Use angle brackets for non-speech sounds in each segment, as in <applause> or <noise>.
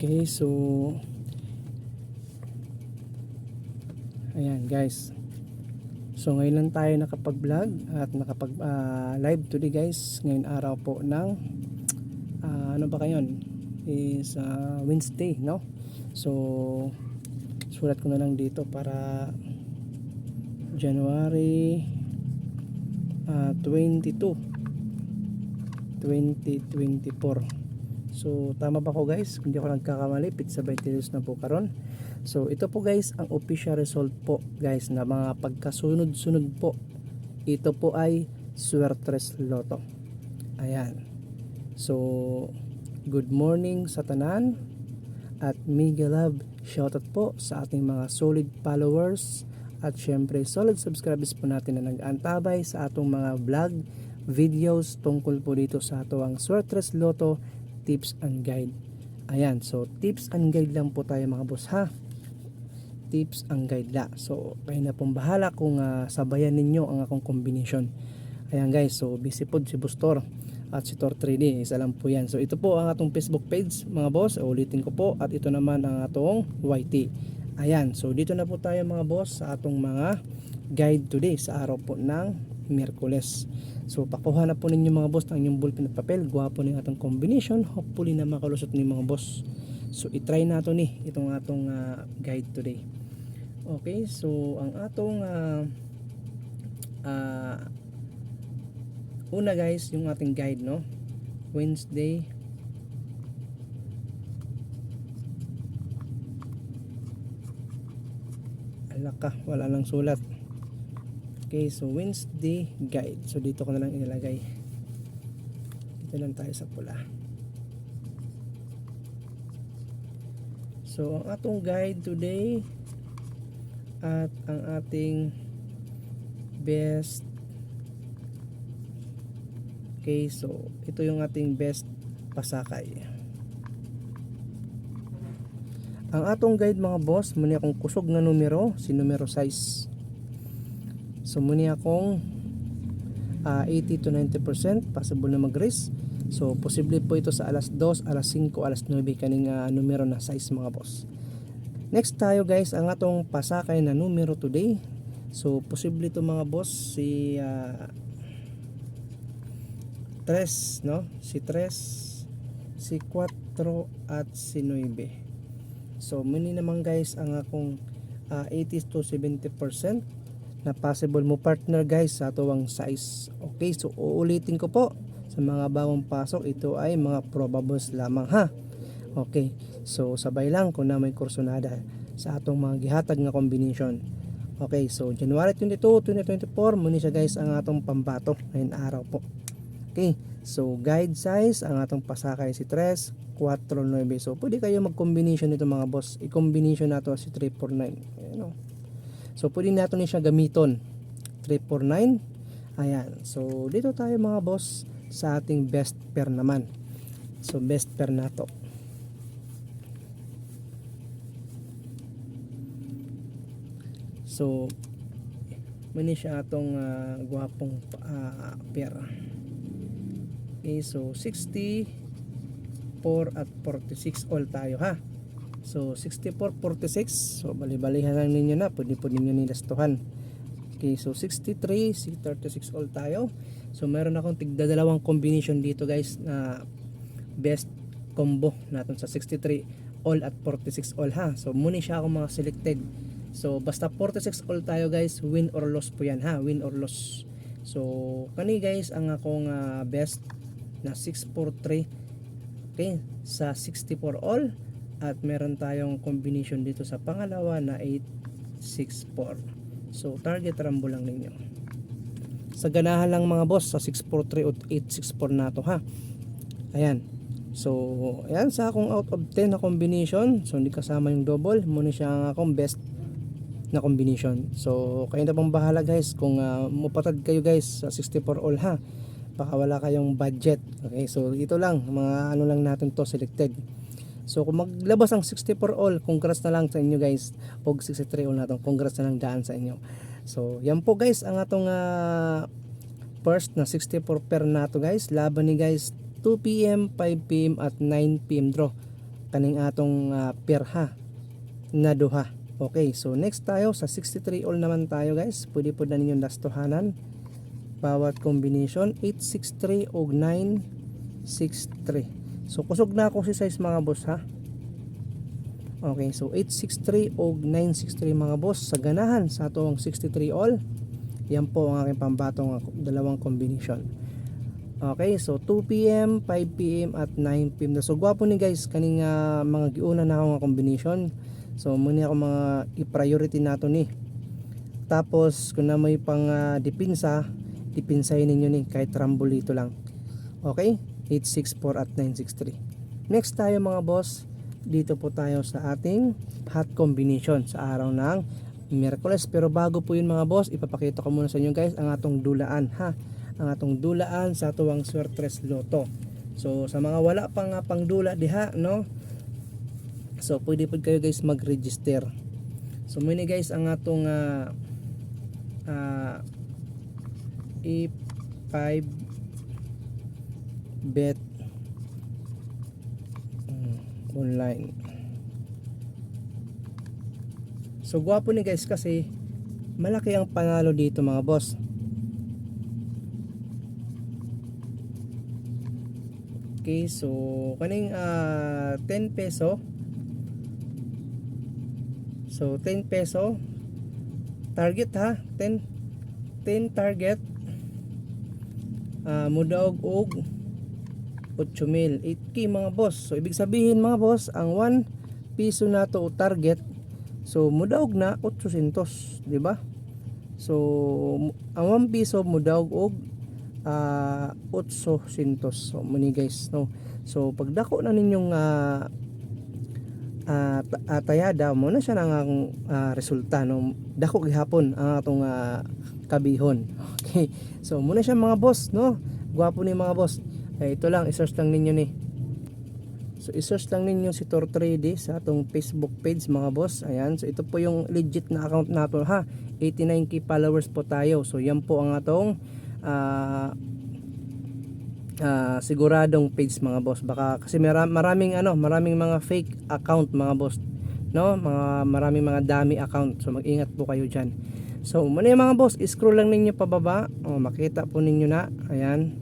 Okay, so Ayan, guys. So ngayon lang tayo nakapag-vlog at nakapag ah, live today, guys. Ngayon araw po ng ah, ano ba kayon? Is ah, Wednesday, no? So sulat ko na lang dito para January ah, 22 2024 So tama ba ko guys? Kung di ako nagkakamali, pizza 22 na po karon. So ito po guys ang official result po guys na mga pagkasunod-sunod po. Ito po ay Suertres Lotto. Ayan. So good morning sa tanan at mega love shoutout po sa ating mga solid followers at syempre solid subscribers po natin na nag-antabay sa atong mga vlog videos tungkol po dito sa atuang Suertres Lotto tips and guide. Ayan, so tips and guide lang po tayo mga boss ha. Tips and guide la. So, kayo na pong bahala kung ah, sabayan ninyo ang akong combination. Ayan guys, so busy po si Bustor at si Tor 3D. Isa lang po yan. So, ito po ang atong Facebook page mga boss. Ulitin ko po. At ito naman ang atong YT. Ayan, so dito na po tayo mga boss sa atong mga guide today sa araw po ng Miyerkules. So pakuha na po ninyo mga boss ng inyong ballpen at papel. Gwapo ng atong combination. Hopefully na makalusot ni mga boss. So itry nato ni itong atong ah, guide today. Okay, so ang atong ah, ah, una guys, yung ating guide no. Wednesday Alaka, wala lang sulat. Okay, so Wednesday guide. So dito ko na lang ilalagay. Dito lang tayo sa pula. So ang atong guide today at ang ating best Okay, so ito yung ating best pasakay. Ang atong guide mga boss, muni akong kusog nga numero, si numero 6. So muni akong ah, 80 to 90% possible na mag-race. So posible po ito sa alas 2, alas 5, alas 9 kaning ah, numero na size mga boss. Next tayo guys ang atong pasakay na numero today. So posible ito mga boss si ah, 3, no? Si 3, si 4 at si 9. So muni naman guys ang akong ah, 80 to 70% na possible mo partner guys sa tuwang size. Okay, so uulitin ko po sa mga bagong pasok, ito ay mga probables lamang ha. Okay, so sabay lang kung na may kursonada sa atong mga gihatag nga combination. Okay, so January 22, 2024, muni siya guys ang atong pambato ngayon araw po. Okay, so guide size, ang atong pasakay si 3, 4, 9. So pwede kayo mag-combination nito mga boss. I-combination nato si 349. Ayan o. So pwede nato ni siya gamiton. 349. Ayan. So dito tayo mga boss sa ating best pair naman. So best pair nato. So mani siya atong ah, gwapong ah, pair. Okay, so 60 4 at 46 all tayo ha. So 64, 46. So bali-balihan lang ninyo na. Pwede po ninyo nilastuhan. Okay, so 63, si 36 all tayo. So meron akong tigda dalawang combination dito guys na best combo natin sa 63 all at 46 all ha. So muni siya akong mga selected. So basta 46 all tayo guys, win or loss po yan ha, win or loss. So kani guys ang akong ah, best na 643 okay, sa 64 all at meron tayong combination dito sa pangalawa na 864 so target rambo lang ninyo. Sa ganahan lang mga boss sa 643 at 864 na to ha? Ayan. So ayan sa akong out of 10 na combination. So hindi kasama yung double. Muna siya ang akong best na combination. So kayo na pong bahala guys kung uh, mupatad kayo guys sa 64 all ha? Baka wala kayong budget. Okay so ito lang. Mga ano lang natin to selected so kung maglabas ang 64 all congrats na lang sa inyo guys. O 63 all natin congrats na lang daan sa inyo. So yan po guys ang atong ah, first na 64 pair nato guys. Laban ni guys 2pm 5pm at 9pm draw. Kaning atong uh, pair ha? Na duha. Okay so next tayo. Sa 63 all naman tayo guys. Pwede po na ninyong lastuhanan bawat combination 863 og 963 so kusog na ako si size mga boss ha okay so 863 og 963 mga boss sa ganahan sa atong 63 all yan po ang aking pambatong dalawang combination Okay, so 2 p.m., 5 p.m. at 9 p.m. So gwapo ni guys kaning uh, mga giuna na ako nga combination. So muna ako mga i-priority nato ni. Tapos kung na may pang uh, dipinsa, dipinsahin ninyo ni kahit rambolito lang. Okay? 864 at 963. Next tayo mga boss, dito po tayo sa ating hot combination sa araw ng Miyerkules. Pero bago po yun mga boss, ipapakita ko muna sa inyo guys ang atong dulaan ha ang atong dulaan sa tuwang Swertres Loto. So sa mga wala pang nga pangdula diha no. So pwede pud kayo guys mag-register. So muna guys ang atong uh, uh, E5 bet um, online. So gwapo ni guys kasi malaki ang panalo dito mga boss. Okay, so kaning uh, 10 peso. So 10 peso target ha, 10 10 target uh, mudaog og 8 mil 8k mga boss. So ibig sabihin mga boss, ang 1 piso nato o target so mudaog na 800, di ba? So ang 1 piso mudaog og uh, 800 so muni guys no? So pagdako na ninyong uh, uh, tayada mo na siya nang uh, resulta no? Dako gihapon ang atong uh, kabihon. <laughs> Okay. So muna siya mga boss no? Gwapo ni mga boss eh, ito lang i-search lang ninyo ni. So i-search lang ninyo si Tor 3D sa atong Facebook page mga boss. Ayan, so ito po yung legit na account nato ha. 89k followers po tayo. So yan po ang atong uh, uh, siguradong page mga boss. Baka kasi maraming ano maraming mga fake account mga boss. No? Mga maraming mga dami account. So mag-ingat po kayo diyan so muna mga boss scroll lang ninyo pababa. Oh makita po ninyo na. Ayan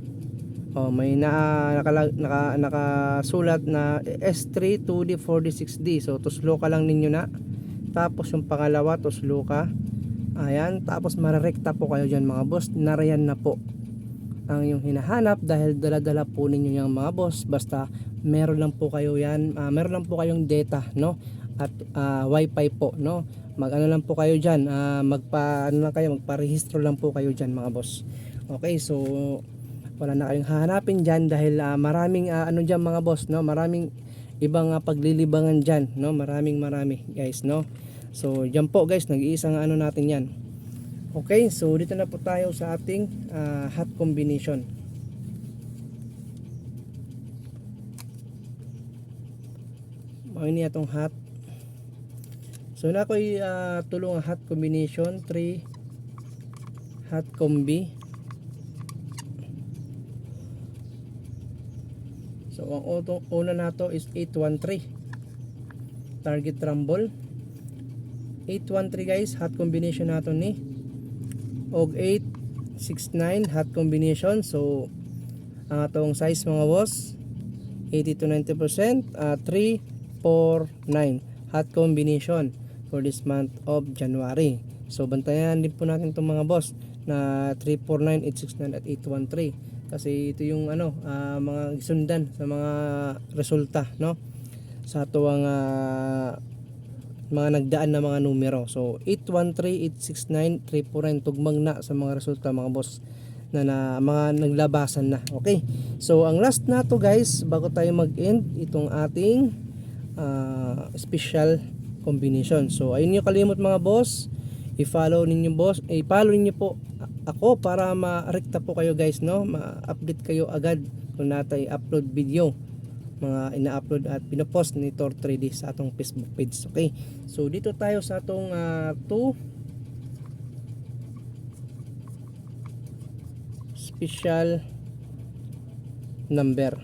oh may na naka, naka, nakasulat na S3 2D 4D 6D so tuslo ka lang ninyo na tapos yung pangalawa tuslo ka Ayan, tapos mararekta po kayo dyan mga boss. Narayan na po ang yung hinahanap dahil dala-dala po ninyo yung mga boss. Basta meron lang po kayo yan, uh, meron lang po kayong data, no? At uh, wifi po, no? Mag ano lang po kayo dyan, uh, magpa, ano lang kayo, magparehistro lang po kayo dyan mga boss. Okay, so wala na kayong hahanapin dyan dahil uh, maraming uh, ano dyan mga boss, no? Maraming ibang uh, paglilibangan dyan, no? Maraming marami guys, no? So, dyan po guys, nag-iisang ano natin yan. Okay, so dito na po tayo sa ating uh, hot combination. Mga niya itong hot. So, na ako'y uh, tulong hot combination. 3 hot combi. Ang una nato is 813. Target rumble. 813 guys. Hot combination nato ni og 869 hot combination. So ang atong size mga boss 80 to 90% uh, 349 hot combination for this month of January. So bantayan din po natin itong mga boss na 349 869 at 813 kasi ito yung ano uh, mga sundan sa mga resulta no sa tuwang uh, mga nagdaan na mga numero. So 813-869-349 tugmang na sa mga resulta mga boss na, na mga naglabasan na. Okay. So ang last na to guys bago tayo mag-end itong ating uh, special combination. So ayun niyo kalimot mga boss. I-follow ninyo boss. I-follow niyo po ako para ma-rekta po kayo guys no. Ma-update kayo agad kung natay upload video mga ina-upload at pinopost ni Tor 3D sa atong Facebook page. Okay. So dito tayo sa atong 2 uh, special number.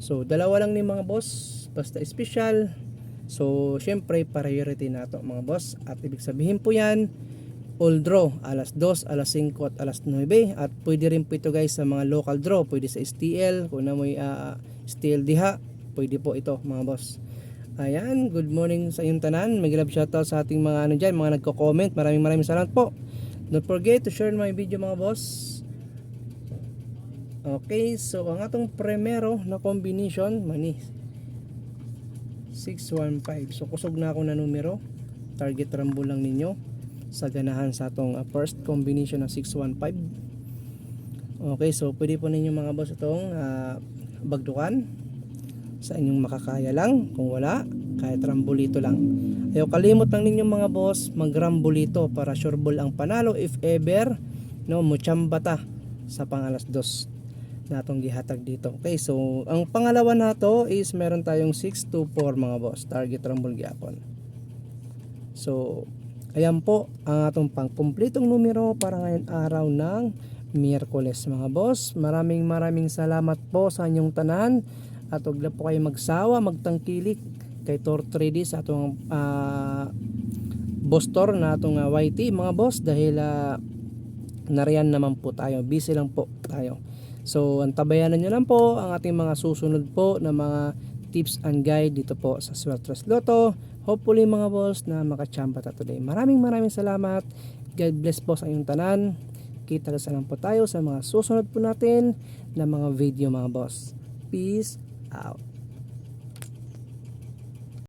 So dalawa lang ni mga boss basta special. So, syempre, priority na to mga boss. At ibig sabihin po yan, all draw, alas 2, alas 5 at alas 9. At pwede rin po ito guys sa mga local draw. Pwede sa STL, kung na may uh, STL diha, pwede po ito mga boss. Ayan, good morning sa iyong tanan. May love shoutout sa ating mga ano dyan, mga nagko-comment. Maraming maraming salamat po. Don't forget to share my video mga boss. Okay, so ang atong primero na combination, mani 615. So kusog na ako na numero. Target rumble lang ninyo sa ganahan sa atong uh, first combination na 615. Okay, so pwede po ninyo mga boss itong uh, bagdukan sa inyong makakaya lang. Kung wala, kahit rambulito lang. Ayaw kalimot lang ninyo mga boss, magrambulito para sure ball ang panalo if ever no muchamba ta sa pangalas dos natong gihatag dito. Okay, so ang pangalawa nato is meron tayong 624 mga boss, target rumble gyapon. So, ayan po ang atong pangkumpletong numero para ngayon araw ng Miyerkules mga boss. Maraming maraming salamat po sa inyong tanan at huwag po kayo magsawa, magtangkilik kay Tor 3D sa atong uh, boss Tor na atong uh, YT mga boss dahil uh, nariyan naman po tayo. Busy lang po tayo. So, antabayanan nyo lang po ang ating mga susunod po na mga tips and guide dito po sa Swertres Lotto. Hopefully mga boss na makachamba ta today. Maraming maraming salamat. God bless po sa inyong tanan. Kita lang po tayo sa mga susunod po natin na mga video mga boss. Peace out.